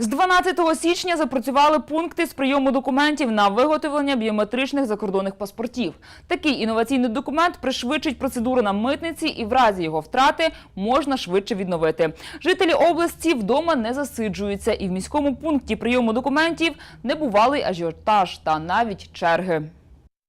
З 12 січня запрацювали пункти з прийому документів на виготовлення біометричних закордонних паспортів. Такий інноваційний документ пришвидшить процедури на митниці і в разі його втрати можна швидше відновити. Жителі області вдома не засиджуються і в міському пункті прийому документів не бувалий ажіотаж та навіть черги.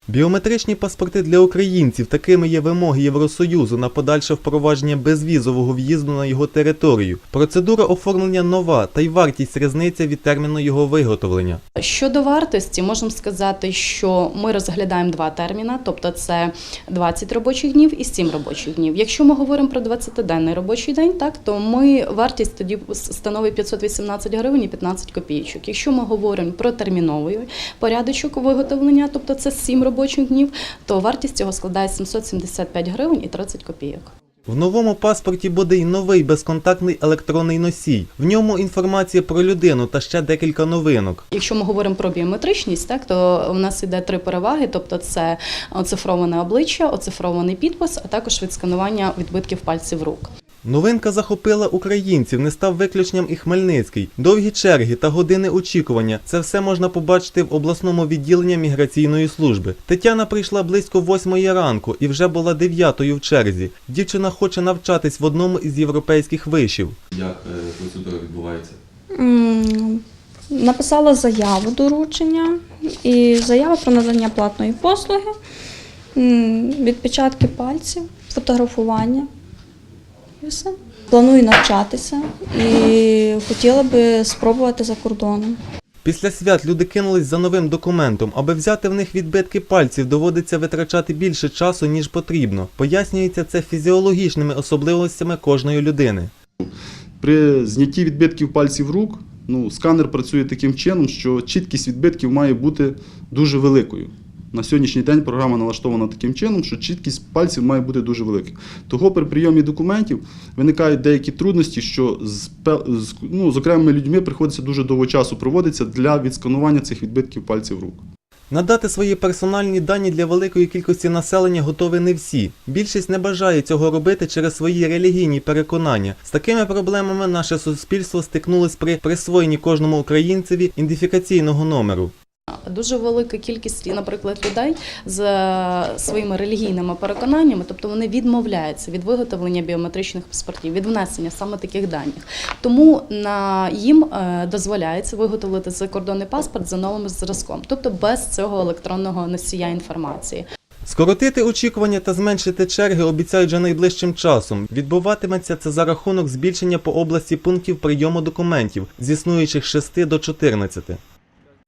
Біометричні паспорти для українців такими є вимоги Євросоюзу на подальше впровадження безвізового в'їзду на його територію. Процедура оформлення нова, та й вартість різниця від терміну його виготовлення. Щодо вартості, можемо сказати, що ми розглядаємо два терміни, тобто це 20 робочих днів і 7 робочих днів. Якщо ми говоримо про 20-денний робочий день, так то ми вартість тоді становить 518 гривень і 15 копійочок. Якщо ми говоримо про терміновий порядочок виготовлення, тобто це 7 робочих днів, то вартість цього складає 775 гривень і 30 копійок. В новому паспорті буде й новий безконтактний електронний носій. В ньому інформація про людину та ще декілька новинок. Якщо ми говоримо про біометричність, так то у нас іде три переваги: тобто це оцифроване обличчя, оцифрований підпис, а також відсканування відбитків пальців рук. Новинка захопила українців, не став виключенням і Хмельницький. Довгі черги та години очікування. Це все можна побачити в обласному відділенні міграційної служби. Тетяна прийшла близько восьмої ранку і вже була дев'ятою в черзі. Дівчина хоче навчатись в одному із європейських вишів. Як е, процедура відбувається? Написала заяву доручення і заява про надання платної послуги, відпечатки пальців, фотографування. І все. Планую навчатися і хотіла би спробувати за кордоном. Після свят люди кинулись за новим документом. Аби взяти в них відбитки пальців, доводиться витрачати більше часу, ніж потрібно. Пояснюється це фізіологічними особливостями кожної людини. При знятті відбитків пальців рук ну, сканер працює таким чином, що чіткість відбитків має бути дуже великою. На сьогоднішній день програма налаштована таким чином, що чіткість пальців має бути дуже велика. Того при прийомі документів виникають деякі трудності, що з, ну, з окремими людьми приходиться дуже довго часу проводиться для відсканування цих відбитків пальців рук. Надати свої персональні дані для великої кількості населення готові не всі. Більшість не бажає цього робити через свої релігійні переконання. З такими проблемами наше суспільство стикнулось при присвоєнні кожному українцеві ідентифікаційного номеру. Дуже велика кількість, наприклад, людей з е, своїми релігійними переконаннями, тобто вони відмовляються від виготовлення біометричних паспортів, від внесення саме таких даних. Тому на їм е, дозволяється виготовити закордонний паспорт за новим зразком, тобто без цього електронного носія інформації. Скоротити очікування та зменшити черги обіцяють вже найближчим часом. Відбуватиметься це за рахунок збільшення по області пунктів прийому документів з існуючих 6 до 14.